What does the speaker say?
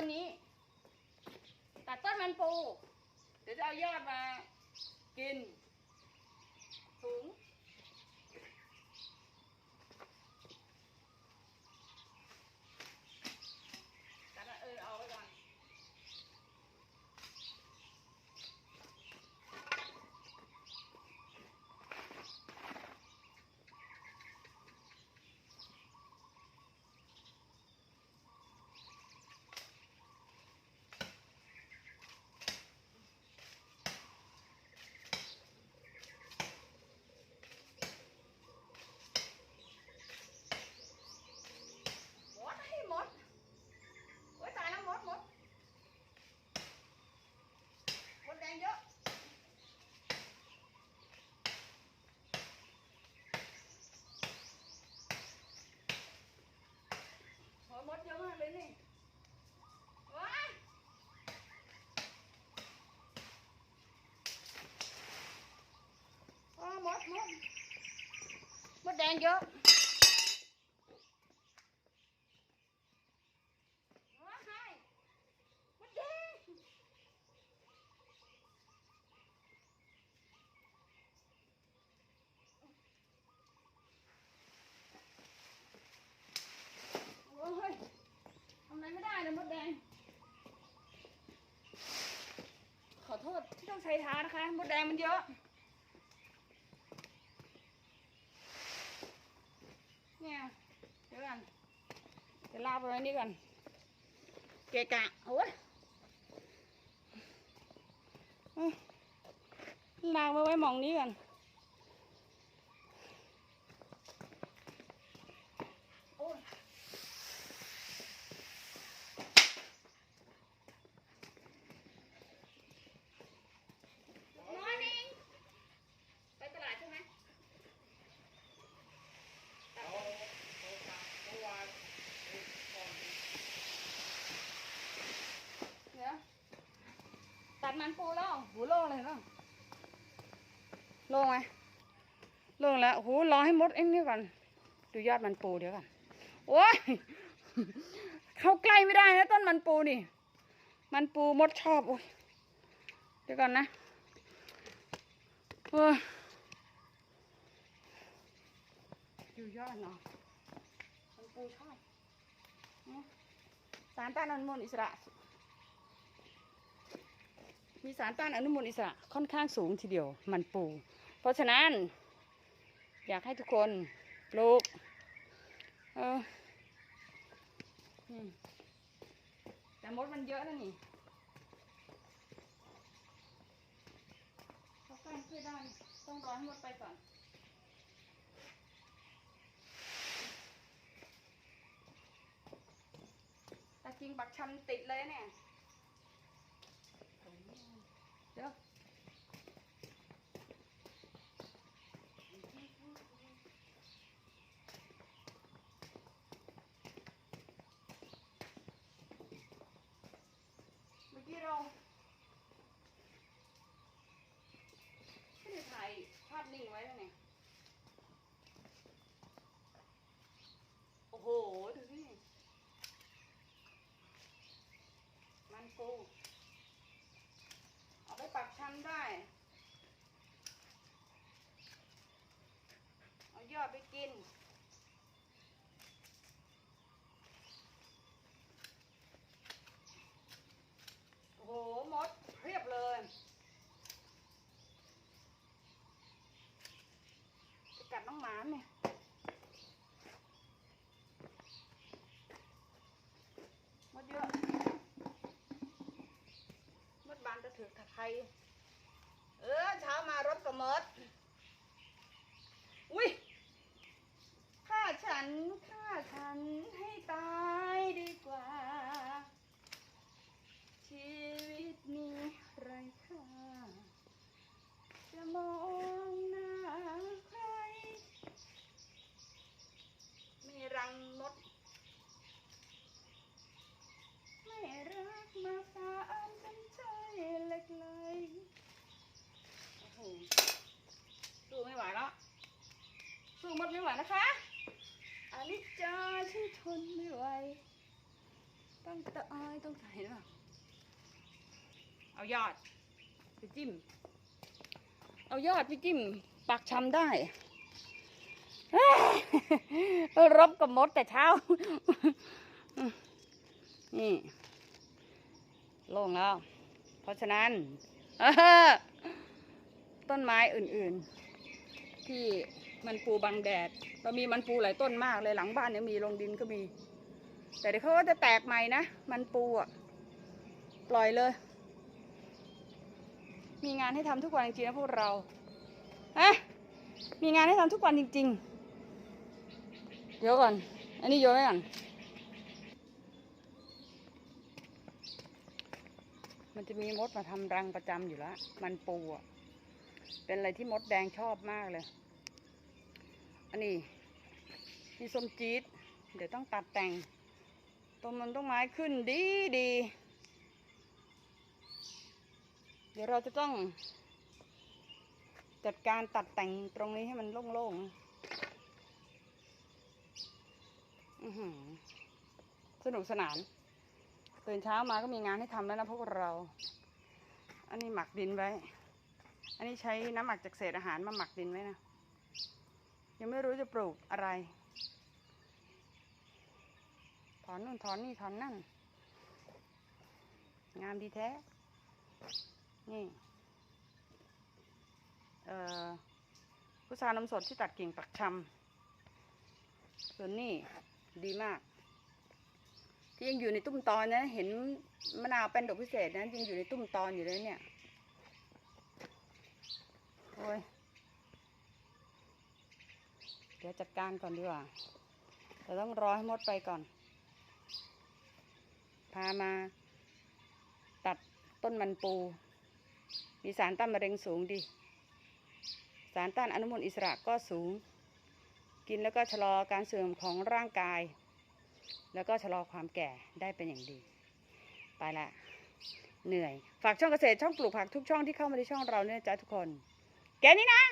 ต้นนี้ ตัดต้นมันปู เดี๋ยวจะเอายอดมากินถุง ตัดอะเออเอาไว้ก่อน หมดให้หมดโอ้ยตายแล้วหมดหมดหมดแดงเยอะ โอ้ยหมดเยอะมากเลยนี่ว้ายอ้าวหมดหมดหมดแดงเยอะ ว้ายมดแดงโอ้ยทำอะไรไม่ได้เลย มดแดงขอโทษที่ต้องใช้เท้านะคะ มดแดงมันเยอะ เนี่ยเดี๋ยวกันเดี๋ยวลากไปไว้นี่ก่อน เกะกะโอ้ยอืมลากไปไว้หมองนี้กันโอ้ยมอร์นิ่งไปตลาดใช่ไหมเดี๋ยว ตัดมันปูแล้วหูโล่งเลยเนาะโล่งไหมโล่งแล้วโอ้โหรอให้มดไอ้นี่ก่อนดูยอดมันปูเดี๋ยวก่อนโอ้ยเข้าใกล้ไม่ได้นะต้นมันปูนี่ มันปูมดชอบโอ้ยเดี๋ยวก่อนนะเออดูยอดเนาะมันปูชอบอืมสารต้านอนุมูลอิสระ มีสารต้านอนุมูลอิสระค่อนข้างสูงทีเดียวมันปู เพราะฉะนั้น อยากให้ทุกคนปลูกเออแต่มดมันเยอะนะนี่เขากล้ช่วยได้ต้องรอให้มดไปก่อนตะกิงปักชำติดเลยเนี่ย เดี๋ยวเมื่อกี้เราไม่ได้ถ่ายภาพนิ่งไว้แล้วเนี่ยโอ้โห ดูสิมันปู เอาไปปักชันได้ เอา ยอดไปกิน โอ้โหมดเรียบเลยจะกัดน้องหมาเนี่ยมดเยอะ มดบานจะถือถักไทย เออเช้ามารถกระมด อุ้ยฆ่าฉันฆ่าฉันให้ตายดีกว่า ชีวิตนี้ไรค่า จะมองหน้าใคร มีรังมด ไม่รักมาฝากกันใจเล็กเลยโอ้โหสู้ไม่ไหวแล้ว สู้มดไม่ไหวนะคะอลิจาฉันทนไม่ไหวตต้องต้องเอ้ยต้องถ่ายด้วยเอายอดไปจิ้ม เอายอดไปจิ้มปักชำได้เอ้ยรบกับมดแต่เช้า นี่โล่งแล้ว เพราะฉะนั้นเออต้นไม้อื่นๆ ที่ มันปูบังแดด เรามีมันปูหลายต้นมากเลยหลังบ้านเนี่ยมีลงดินก็มี แต่เดี๋ยวเขาก็จะแตกใหม่นะ มันปูอะ ปล่อยเลย มีงานให้ทำทุกวันจริงๆนะพวกเราฮะมีงานให้ทำทุกวันจริง ๆ เดี๋ยวก่อน อันนี้โยนไว้ก่อน มันจะมีมดมาทำรังประจำอยู่แล้ว มันปูอะ เป็นอะไรที่มดแดงชอบมากเลย อันนี้มีส้มจี๊ดเดี๋ยวต้องตัดแต่งต้นมันต้นไม้ขึ้นดีดี เดี๋ยวเราจะต้อง จัดการตัดแต่งตรงนี้ให้มันโล่งๆสนุกสนานตื่นเช้ามาก็มีงานให้ทำแล้วนะพวกเรา อันนี้หมักดินไว้ อันนี้ใช้น้ำหมักจากเศษอาหารมาหมักดินไว้นะ ยังไม่รู้จะปลูกอะไร ถอนนู่นถอนนี่ถอนนั่น งามดีแท้ นี่ เอ่อพุทรานมสดที่ตัดกิ่งปักชำส่วนนี่ดีมาก ที่ยังอยู่ในตุ้มตอนนะ เห็นมะนาวเป็นดอกพิเศษนะยังอยู่ในตุ้มตอนอยู่เลยเนี่ย โอ้ย เดี๋ยวจัดการก่อนดีกว่าแต่ต้องรอให้มดไปก่อน พามาตัดต้นมันปู มีสารต้านมะเร็งสูงดี สารต้านอนุมูลอิสระก็สูง กินแล้วก็ชะลอการเสื่อมของร่างกาย แล้วก็ชะลอความแก่ได้เป็นอย่างดี ไปละเหนื่อย ฝากช่องเกษตรช่องปลูกผักทุกช่องที่เข้ามาในช่องเราเนี่ยจ้าทุกคน แกนี่นะ